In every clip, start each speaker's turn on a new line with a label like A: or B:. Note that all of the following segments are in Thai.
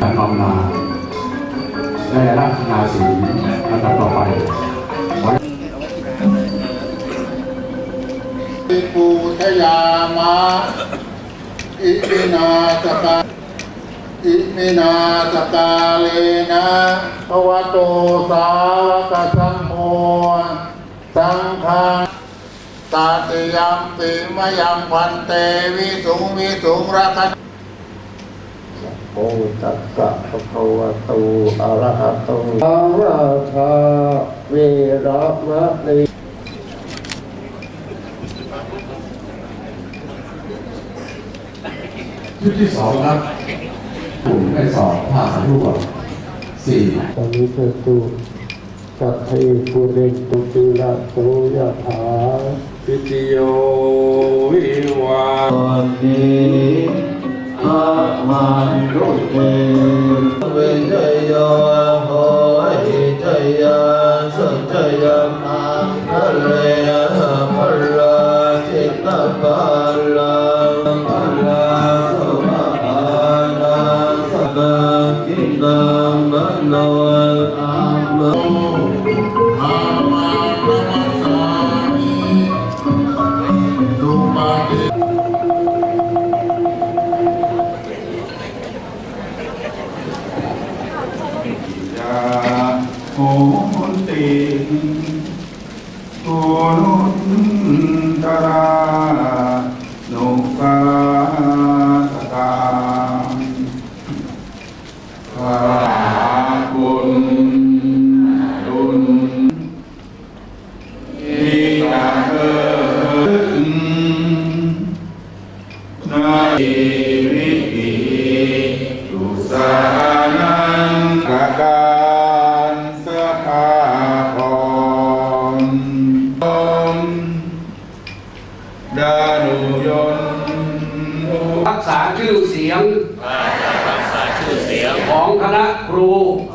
A: การนอมนาและราชนาศีลำดับต่อไป
B: ปูทยามะอิมินาสกาอิมินาสกาเลนะภวโตสาวกสังโฆสังฆังตาติยัมปิมยังพันเตวิสุงวิสุงรักน
C: โอตัสสะภะคะวะโตอะระหะโตสัมมาทาเวระมะนิ
A: ชุดที่สองครับกลุ่มได้สอบภาษารูปก่อนสี่
C: ตอนนี้เกิดตุสัพเพปุเรนตุติระโตยะถาปิติโยวิวานิ อ โหติตุนุน
D: ตรานุกาตตา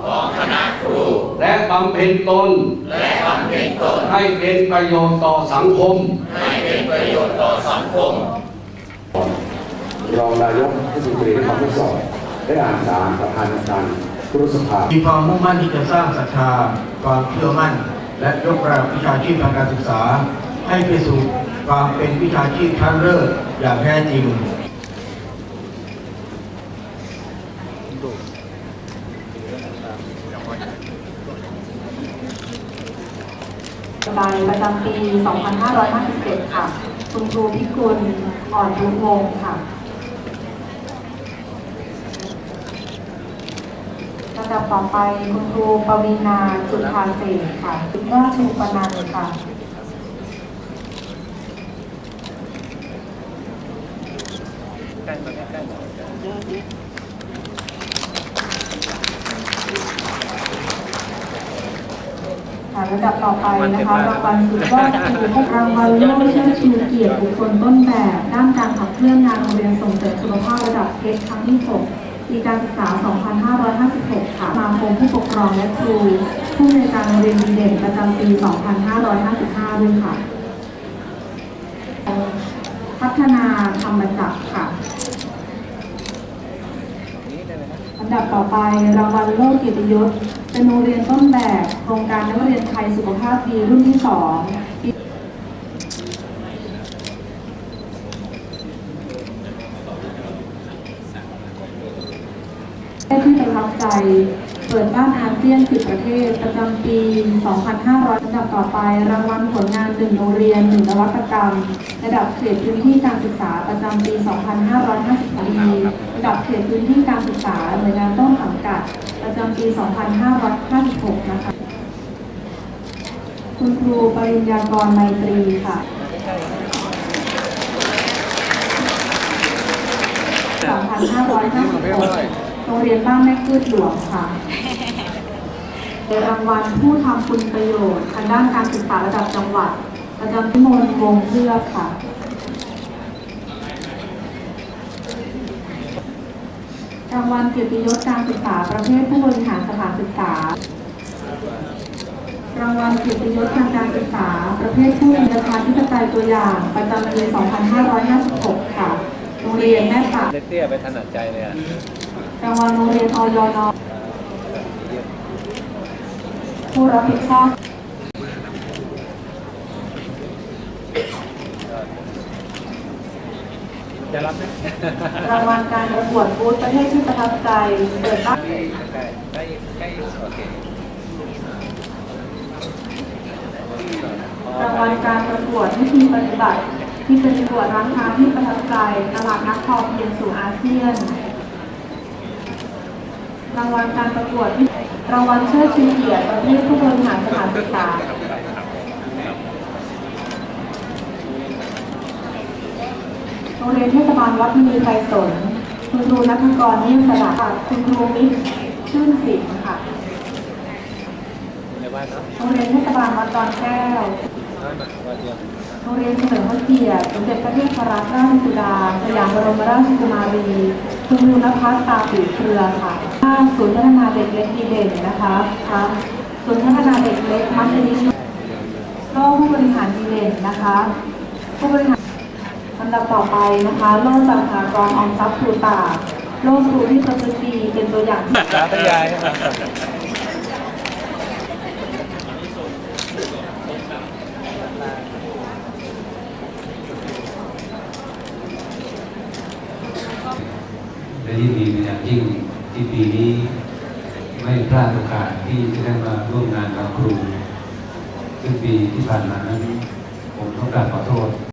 E: ของคณะครูและบำเพ็ญตน ให้เป็นประโยชน์ต่อสังคม
A: รองนายกรัฐมนตรีได้ทำทดสอบได้อ่านตามประธานการคุรุสภา
F: มีความมุ่งมั่นที่จะสร้างศรัทธาความเชื่อมั่น และยกระดับวิชาชีพทางการศึกษา ให้ไปสู่ความเป็นวิชาชีพชั้นเลิศอย่างแท้จริง
G: ใบประจำปี 2557 ค่ะ คุณครูพิกุล อ่อนทุวงค่ะลำดับต่อไปคุณครูปวีนาจุฑาเศษค่ะคุณราชูปนันค่ะ ค่ะระดับต่อไปนะคะรางวัลสุดยอดคือให้รางวัลโล่เชิดชูเกียรติบุคคลต้นแบบด้านการขับเคลื่อนงานโรงเรียนส่งเสริมสุขภาพระดับเพชรครั้งที่6ปีการศึกษา 2556 ค่ะสมาคมผู้ปกครองและครู ผู้ในวยการโรงเรียนดีเด่นประจำปี 2555 ด้วยค่ะ พัฒนาธรรมจักรค่ะำดับต่อไปรางวัลโลกเกียรติยศเป็นโรงเรียนต้นแบบโครงการนักเรียนไทยสุขภาพดีรุ่นที่สองที่ประทับใจ ปิดบ้านอาเซียน 10 ประเทศ ประจำปี 2500ลำดับต่อไป รางวัลผลงานหนึ่งโรงเรียนหนึ่งนวัตกรรม ระดับเขตพื้นที่การศึกษาประจำปี 2554ระดับเขตพื้นที่การศึกษาหน่วยงานต้นสังกัด ประจำปี 2556 นะคะ คุณครูปริญญากรไมตรีค่ะ2556โรงเรียนบ้านแม่พืชหลวงค่ะเป็น รางวัลผู้ทำคุณประโยชน์ทางด้านการศึกษาระดับจังหวัดประจำพิมลวงศ์เลือกค่ะรางวัลเกียรติยศการศึกษาประเภทผู้บริหารสถานศึกษา รางวัลเกียรติยศทางการศึกษา ประเภทผู้เป็นประธานธิปไตยตัวอย่าง ประจำปี 2556 ค่ะ โรงเรียนแม่ปะ
H: เตี้ยๆไปถนัดใจเลยอะ
G: รางวัลโรงเรียนออยน ผู้รับผิดชอบ
H: จะรับไหม
G: รางวัลการประกวดบูธประเทศที่ประทับใจเปิดบ้าน
H: ใกล้ใกล้ใกล้ใกล้โอเค
G: รางวัลการประกวดวิธีปฏิบัติ ที่เป็นประกวดร้านค้าที่ประทับใจตลาดนัดพอเพียงสู่อาเซียน รางวัลการประกวดวิ รางวัลเชิดชูเกียรติประเภทผู้บริหารสถานศึกษาโรงเรียนเทศบาลวัดมีไทรสน คุณครูนัทกรนิ่มสระค่ะคุณครูมิตรชื่นสิงห์ค่ะโรงเรียนเทศบาลวัดดอนแก้วโรงเรียนเฉลิมพระเกียรติสมเด็จพระเทพรัตนราชสุดาสยามบรมราชกุมารี คุณครูนภัสตาปีเครือค่ะ ศูนย์พัฒนาเด็กเล็กดีเด่นนะคะค่ะศูนย์พัฒนาเด็กเล็กมัธยิมโลกผู้บริหารดีเด่นนะคะ ผู้บริหารลำดับต่อไปนะคะโลกจากสหกรออมทรัพย์ครูตาโลกครูที่ประพฤติดีเป็นตัวอย่างที่
H: ตาพยายใหม
C: และยินดีเป็นอย่างยิ่ง ที่ปีนี้ไม่พลาดโอกาสที่จะได้มาร่วมงานกับครู ซึ่งปีที่ผ่านมานั้นผมต้องกราบขอโทษ